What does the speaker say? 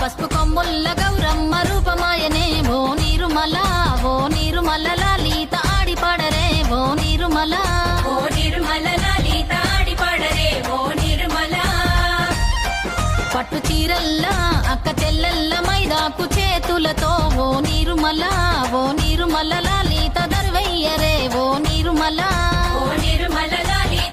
పసుపు కొమ్ముల్ల గౌరమ్మ రూపమాయనే. ఓ నిర్మల ఓ నిర్మల లలిత ఆడిపాడరే. ఓ నిర్మల ఓ నిర్మల లలిత ఆడి పాడరే ఓ నిర్మల. పట్టు చీరల్లా అక్క చెల్లెల్ల మైదాకు చేతులతో. ఓ నిర్మల ఓ నిర్మల